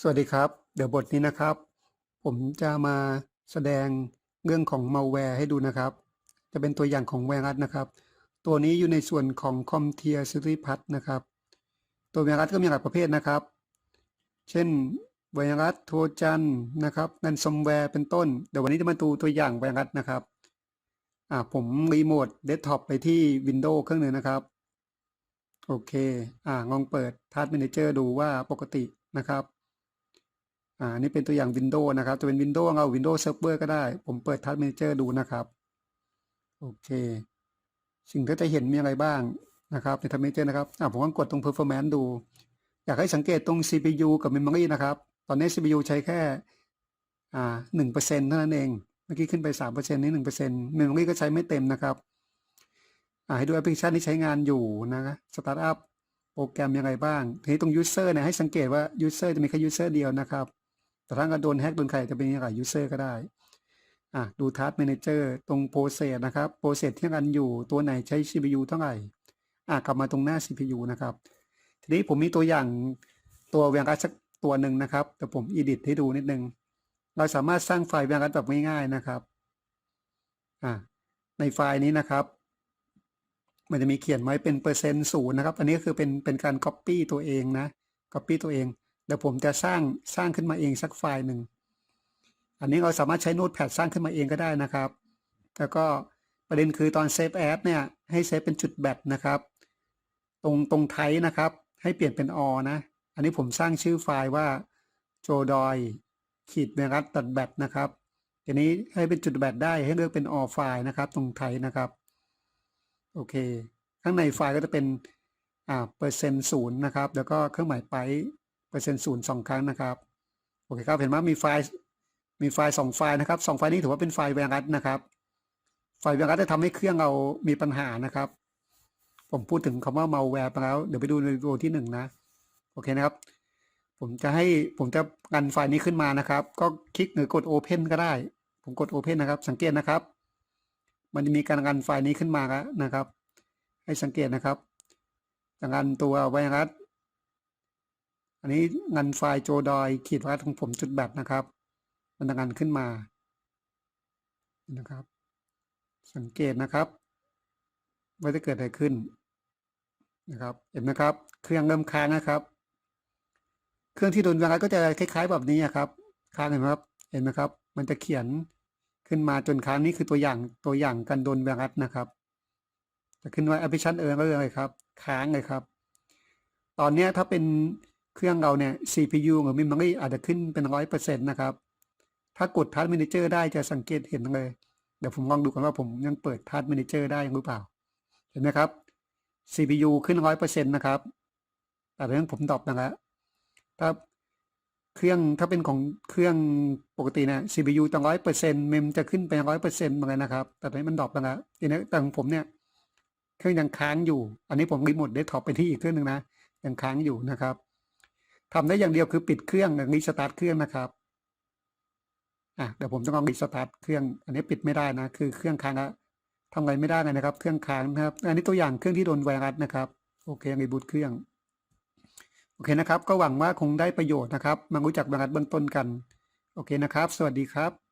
สวัสดีครับ เดี๋ยวบทนี้นะครับ ผมจะมาแสดงเรื่องของ malware ให้ดูนะครับ จะเป็นตัวอย่างของไวรัสนะครับ ตัวนี้อยู่ในส่วนของ CompTIA s e r i p a t นะครับ ตัวไวรัสก็มีหลายประเภทนะครับ เช่นไวรัสโทรจันนะครับนันซอมแวร์เป็นต้น เดี๋ยววันนี้จะมาดูตัวอย่างไวรัสนะครับอ่าผมรีโมทเดสก์ท็อปไปที่ Windows เครื่องหนึ่งนะครับ โอเคอ่าลองเปิด Task Manager ดูว่าปกตินะครับ อ่านี่เป็นตัวอย่าง Windows นะครับ จะเป็น Windows เอา Windows Server ก็ได้ ผมเปิด Task Manager ดูนะครับ โอเค สิ่งที่จะเห็นมีอะไรบ้างนะครับใน Task Manager นะครับอ่าผมก็กดตรง Performance ดู อยากให้สังเกตตรง CPU กับ Memory นะครับ ตอนนี้ CPU ใช้แค่อ่าหนึ่งเปอร์เซ็นต์เท่านั้นเอง เมื่อกี้ขึ้นไปสามเปอร์เซ็นต์นี่หนึ่งเปอร์เซ็นต์ Memory ก็ใช้ไม่เต็มนะครับอ่าให้ดูแอปพลิเคชันที่ใช้งานอยู่นะสตาร์ทอัพโปรแกรมยังไงบ้าง ทีนี้ตรง User เนี่ยให้สังเกตว่า User จะมีแค่ User เดียวนะครับ แต่ถ้าโดนแฮกโดนใครจะเป็นหลาย User ก็ได้อะดู Task Manager ตรง Process นะครับ Process ที่งานอยู่ตัวไหนใช้ CPU เท่าไหร่อะกลับมาตรงหน้า CPU นะครับ ทีนี้ผมมีตัวอย่างตัวแวรัสสักตัวหนึ่งนะครับ แต่ผม edit ให้ดูนิดนึง เราสามารถสร้างไฟล์แวรัสแบบง่ายๆนะครับอะในไฟล์นี้นะครับ มันจะมีเขียนไว้เป็นเปอร์เซ็นต์ศูนย์นะครับ อันนี้คือเป็นเป็นการ Copy ตัวเองนะ Copy ตัวเอง เดี๋ยวผมจะสร้างสร้างขึ้นมาเองสักไฟล์หนึ่ง อันนี้เราสามารถใช้โน้ตแพดสร้างขึ้นมาเองก็ได้นะครับ แล้วก็ประเด็นคือตอนเซฟแอดเนี่ยให้เซฟเป็นจุดแบตนะครับ ตรงตรงไทนะครับ ให้เปลี่ยนเป็นอนะ อันนี้ผมสร้างชื่อไฟล์ว่าโจดอยขีดเมรัตตัดแบตนะครับทีนี้ให้เป็นจุดแบตได้ให้เลือกเป็นอไฟล์นะครับ ตรงไทนะครับ โอเค ข้างในไฟล์ก็จะเป็นอ่าเปอร์เซ็นต์ศูนย์นะครับ แล้วก็เครื่องหมายไป เปอร์เซ็นต์ศูนย์สองครั้งนะครับโอเคครับเห็นไหมมีไฟล์มีไฟล์สองไฟล์นะครับสองไฟล์นี้ถือว่าเป็นไฟล์ไวรัสนะครับ ไฟล์ไวรัสจะทำให้เครื่องเรามีปัญหานะครับ ผมพูดถึงคำว่า malware ไปแล้ว เดี๋ยวไปดูในวิดีโอที่หนึ่งนะ โอเคนะครับ ผมจะให้ผมจะรันไฟล์นี้ขึ้นมานะครับ ก็คลิกหรือกด Open ก็ได้ ผมกด Open นะครับ สังเกตนะครับ มันจะมีการรันไฟล์นี้ขึ้นมาแล้วนะครับ ให้สังเกตนะครับจากรันตัวไวรัส อันนี้งานไฟล์โจดอยขีดวัดของผมจุดแบบนะครับมันจะงานขึ้นมานะครับ สังเกตนะครับว่าจะเกิดอะไรขึ้นนะครับ เห็นไหมครับ เครื่องเริ่มค้างนะครับ เครื่องที่โดนวรัสก็จะคล้ายๆ แบบนี้ครับค้างเห็นไหมครับ เห็นไหมครับ มันจะเขียนขึ้นมาจนค้างนี่คือตัวอย่างตัวอย่างการโดนวรัสนะครับจะขึ้นว่าแอปพลิเคชันเออร์ก็เลยครับ ค้างเลยครับ ตอนนี้ถ้าเป็น เครื่องเราเนี่ย CPU หรือ Memory อาจจะขึ้นเป็นร้อยเปอร์เซ็นต์นะครับ ถ้ากด Task Manager ได้จะสังเกตเห็นเลย เดี๋ยวผมลองดูกันว่าผมยังเปิด Task Manager ได้หรือเปล่า เห็นไหมครับ CPU ขึ้นร้อยเปอร์เซ็นต์นะครับ แต่เรื่องผมดรอปนะครับถ้าเครื่องถ้าเป็นของเครื่องปกติเนี่ย CPU ตั้งร้อยเปอร์เซ็นต์เมมจะขึ้นไปร้อยเปอร์เซ็นต์เหมือนกันนะครับ แต่ตอนนี้มันดรอปนะครับทีนี้แต่ของผมเนี่ย เครื่องยังค้างอยู่ อันนี้ผมรีโมทเดสก์ท็อปไปที่อีกเครื่องหนึ่งนะ ยังค้างอยู่นะครับ ทำได้อย่างเดียวคือปิดเครื่องรีสตาร์ทเครื่องนะครับอะเดี๋ยวผมจะลองรีสตาร์ทเครื่อง อันนี้ปิดไม่ได้นะ คือเครื่องค้างแล้วทำอะไรไม่ได้เลยนะครับ เครื่องค้างนะครับ อันนี้ตัวอย่างเครื่องที่โดนไวรัสนะครับ โอเครีบูตเครื่อง โอเคนะครับ ก็หวังว่าคงได้ประโยชน์นะครับ มารู้จักไวรัสเบื้องต้นกัน โอเคนะครับ สวัสดีครับ